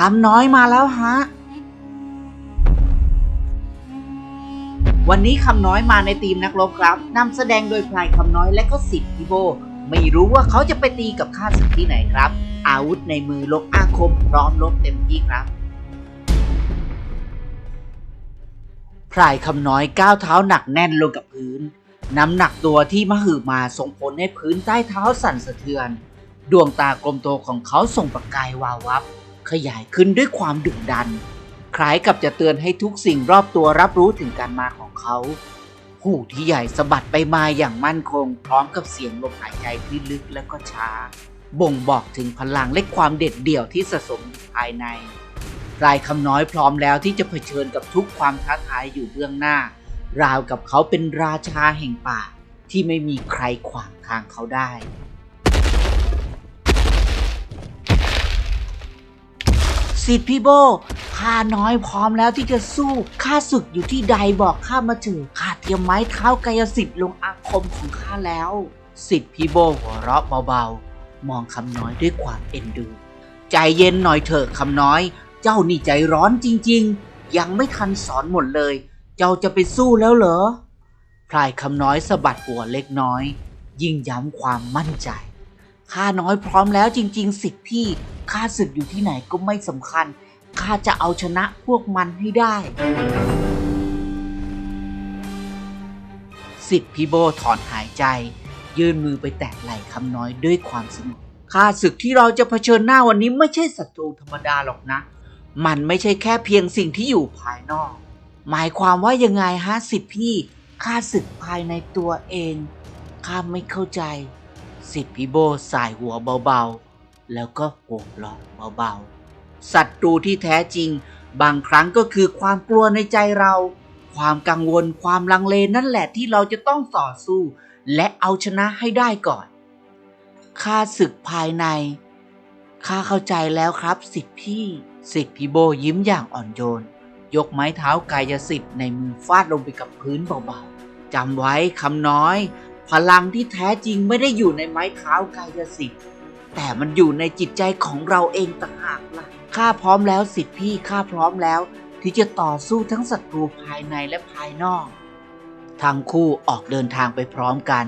คำน้อยมาแล้วฮะ วันนี้คำน้อยมาในทีมนักรบครับนำแสดงโดยพลายคำน้อยและก็สิทธิโบ ไม่รู้ว่าเขาจะไปตีกับข้าศึกที่ไหนครับ อาวุธในมือลกอาคมพร้อมลบเต็มที่ครับพลายคำน้อยก้าวเท้าหนักแน่นลงกับพื้น น้ำหนักตัวที่มหึมาส่งผลให้พื้นใต้เท้าสั่นสะเทือน ดวงตากลมโตของเขาส่งประกายวาววับ ขยายขึ้นด้วยความดุดัน คล้ายกับจะเตือนให้ทุกสิ่งรอบตัวรับรู้ถึงการมาของเขา หูที่ใหญ่สะบัดไปมาอย่างมั่นคง พร้อมกับเสียงลมหายใจที่ลึกและก็ช้า บ่งบอกถึงพลังและความเด็ดเดี่ยวที่สะสมภายในพลายคำน้อยพร้อมแล้วที่จะเผชิญกับทุกความท้าทายอยู่เบื้องหน้า ราวกับเขาเป็นราชาแห่งป่าที่ไม่มีใครขวางทางเขาได้ สิทธิ์พี่โบข้าน้อยพร้อมแล้วที่จะสู้ข้าศึกอยู่ที่ใดบอกข้ามาเถึงข้าเตรียมไม้เท้ากายสิทธิ์ลงอาคมของข้าแล้ว สิทธิ์พี่โบหัวเราะเบาๆ มองคำน้อยด้วยความเอ็นดู ใจเย็นหน่อยเถอะคำน้อย เจ้านี่ใจร้อนจริง ๆ ยังไม่ทันสอนหมดเลย เจ้าจะไปสู้แล้วเหรอพลายคำน้อยสะบัดหัวเล็กน้อย ยิ่งย้ำความมั่นใจข้าน้อยพร้อมแล้วจริง ๆ สิทธิ์พี่ ข้าศึกอยู่ที่ไหนก็ไม่สำคัญข้าจะเอาชนะพวกมันให้ได้ สิทธิพี่โบถอนหายใจ ยื่นมือไปแตะไหล่คำน้อยด้วยความสงบข้าศึกที่เราจะเผชิญหน้าวันนี้ไม่ใช่ศัตรูธรรมดาหรอกนะ มันไม่ใช่แค่เพียงสิ่งที่อยู่ภายนอก หมายความว่ายังไงฮะสิทธิพี่ข้าศึกภายในตัวเองข้าไม่เข้าใจ สิทธิพี่โบสายหัวเบาๆ แล้วก็หัวเราะเบาๆศัตรูที่แท้จริง บางครั้งก็คือความกลัวในใจเรา ความกังวลความลังเลนั่นแหละที่เราจะต้องต่อสู้ และเอาชนะให้ได้ก่อนข้าศึกภายในข้าเข้าใจแล้วครับสิทธิพี่สิทธิพี่โบยิ้มอย่างอ่อนโยน ยกไม้เท้ากายสิทธิ์ในมือฟาดลงไปกับพื้นเบาๆจำไว้คำน้อย พลังที่แท้จริงไม่ได้อยู่ในไม้เท้ากายสิทธิ์ แต่มันอยู่ในจิตใจของเราเองต่างหากล่ะข้าพร้อมแล้วสิทธิพี่ข้าพร้อมแล้ว ที่จะต่อสู้ทั้งศัตรูภายในและภายนอก ทั้งคู่ออกเดินทางไปพร้อมกัน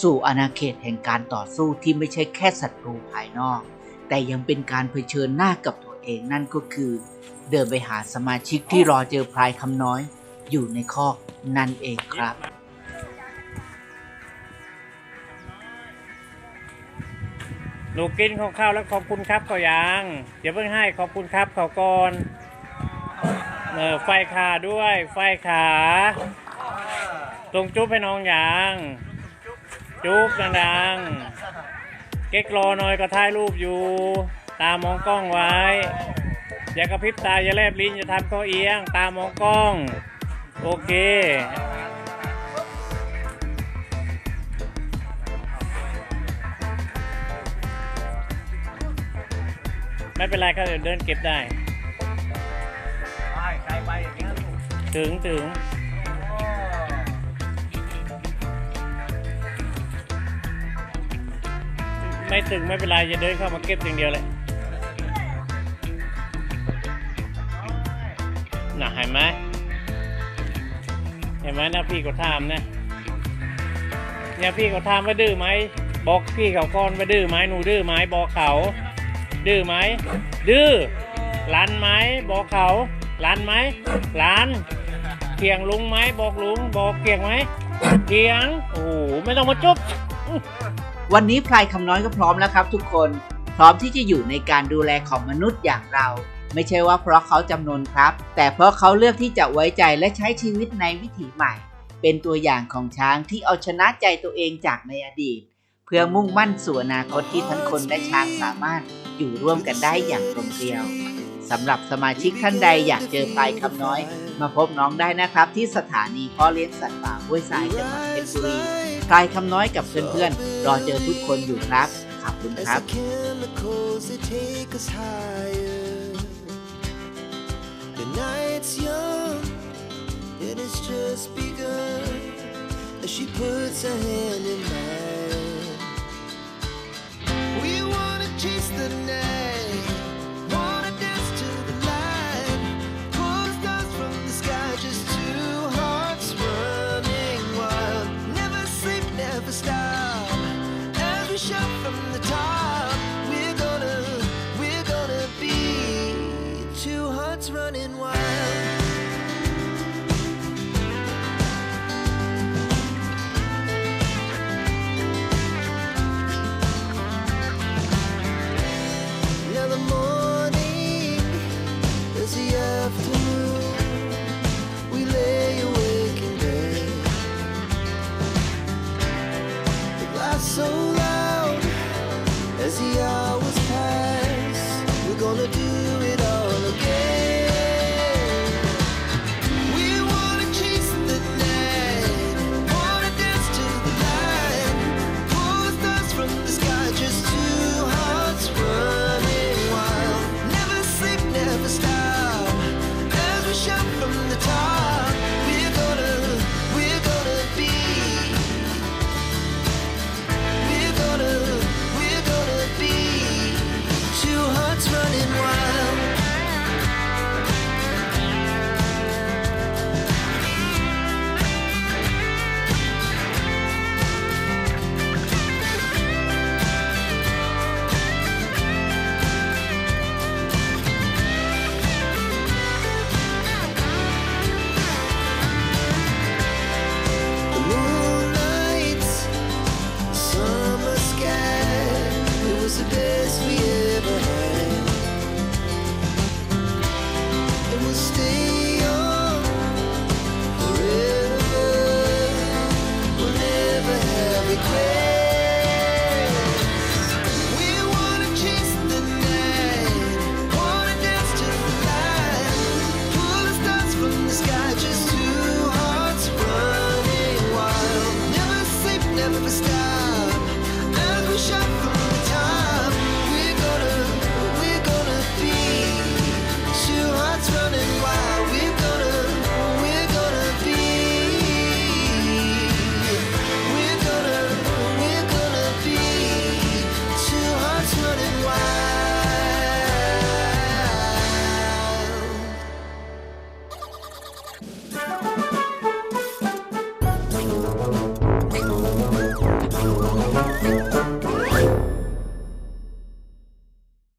สู่อาณาเขตแห่งการต่อสู้ที่ไม่ใช่แค่ศัตรูภายนอก แต่ยังเป็นการเผชิญหน้ากับตัวเองนั่นก็คือ เดินไปหาสมาชิกที่รอเจอพลายคำน้อย อยู่ในคอกนั่นเองครับ หนูกินของข้าวแล้วขอบคุณครับเขายังอย่าเพิ่งให้ขอบคุณครับเขาก่อนเออไฟขาด้วย ไฟขาตรงจุ๊บให้น้องยังจุ๊บดังๆเก๊กรอหน่อยก็ถ่ายรูปอยู่ ตามองกล้องไว้ อย่ากระพริบตาอย่าแลบลิ้นอย่าทำข้อเอียง ตามองกล้อง โอเค ไม่เป็นไรครับเดินเก็บได้ใครไปอย่างนี้ลูกถึงถึงไม่ถึงไม่เป็นไรจะเดินเข้ามาเก็บอย่างเดียวเลยน่ะเห็นไหมเห็นไหมนะพี่ก็ถามนะเนี่ยพี่ก็ถามว่าดื้อไหมบอกพี่เขาก่อนว่าดื้อไหมหนูดื้อไหมบอกเขา ดื้อไหมดื้อรันไหมบอกเขารันไหมรันเถียงลุงไหมบอกลุงบอกเถียงไหมเถียงโอ้ไม่ต้องมาจุ๊บวันนี้พลายคำน้อยก็พร้อมแล้วครับ ทุกคนพร้อมที่จะอยู่ในการดูแลของมนุษย์อย่างเรา ไม่ใช่ว่าเพราะเขาจำนนครับ แต่เพราะเขาเลือกที่จะไว้ใจและใช้ชีวิตในวิถีใหม่ เป็นตัวอย่างของช้างที่เอาชนะใจตัวเองจากในอดีต เพื่อมุ่งมั่นสู่อนาคตที่ทั้งคนและช้างสามารถ อยู่ร่วมกันได้อย่างกลมเกลียวสำหรับสมาชิกท่านใดอยากเจอพลายคำน้อย มาพบน้องได้นะครับ ที่สถานีพ่อเลี้ยงสัตว์ป่าห้วยทรายจังหวัดเพชรบุรีพลายคำน้อยกับเพื่อนๆรอเจอทุกคนอยู่ครับขอบคุณครับ The night's young, it has just begun. As she puts her hand in mine.